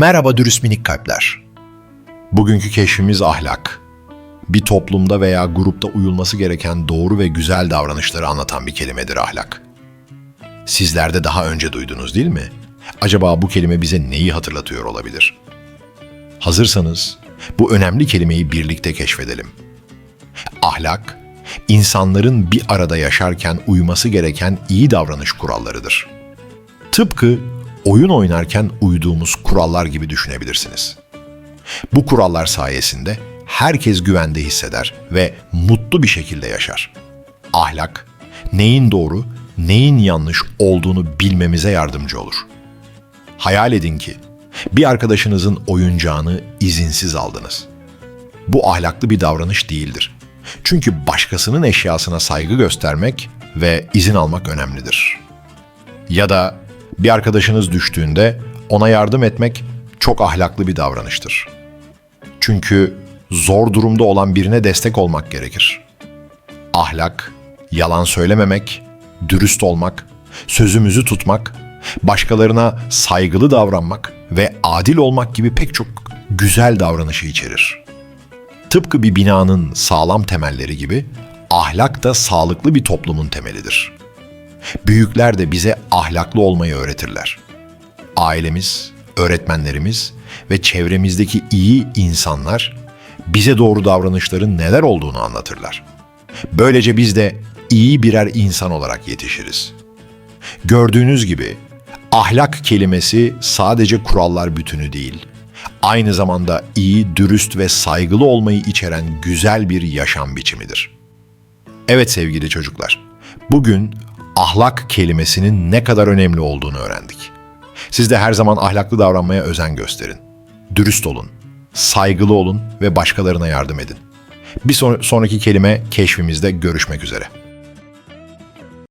Merhaba dürüst minik kalpler. Bugünkü keşfimiz ahlak. Bir toplumda veya grupta uyulması gereken doğru ve güzel davranışları anlatan bir kelimedir ahlak. Sizler de daha önce duydunuz değil mi? Acaba bu kelime bize neyi hatırlatıyor olabilir? Hazırsanız bu önemli kelimeyi birlikte keşfedelim. Ahlak, insanların bir arada yaşarken uyması gereken iyi davranış kurallarıdır. Tıpkı oyun oynarken uyduğumuz kurallar gibi düşünebilirsiniz. Bu kurallar sayesinde herkes güvende hisseder ve mutlu bir şekilde yaşar. Ahlak, neyin doğru, neyin yanlış olduğunu bilmemize yardımcı olur. Hayal edin ki bir arkadaşınızın oyuncağını izinsiz aldınız. Bu ahlaklı bir davranış değildir. Çünkü başkasının eşyasına saygı göstermek ve izin almak önemlidir. Ya da bir arkadaşınız düştüğünde ona yardım etmek çok ahlaklı bir davranıştır. Çünkü zor durumda olan birine destek olmak gerekir. Ahlak, yalan söylememek, dürüst olmak, sözümüzü tutmak, başkalarına saygılı davranmak ve adil olmak gibi pek çok güzel davranışı içerir. Tıpkı bir binanın sağlam temelleri gibi ahlak da sağlıklı bir toplumun temelidir. Büyükler de bize ahlaklı olmayı öğretirler. Ailemiz, öğretmenlerimiz ve çevremizdeki iyi insanlar bize doğru davranışların neler olduğunu anlatırlar. Böylece biz de iyi birer insan olarak yetişiriz. Gördüğünüz gibi ahlak kelimesi sadece kurallar bütünü değil, aynı zamanda iyi, dürüst ve saygılı olmayı içeren güzel bir yaşam biçimidir. Evet sevgili çocuklar, bugün ahlak kelimesinin ne kadar önemli olduğunu öğrendik. Siz de her zaman ahlaklı davranmaya özen gösterin. Dürüst olun, saygılı olun ve başkalarına yardım edin. Bir son- sonraki kelime keşfimizde görüşmek üzere.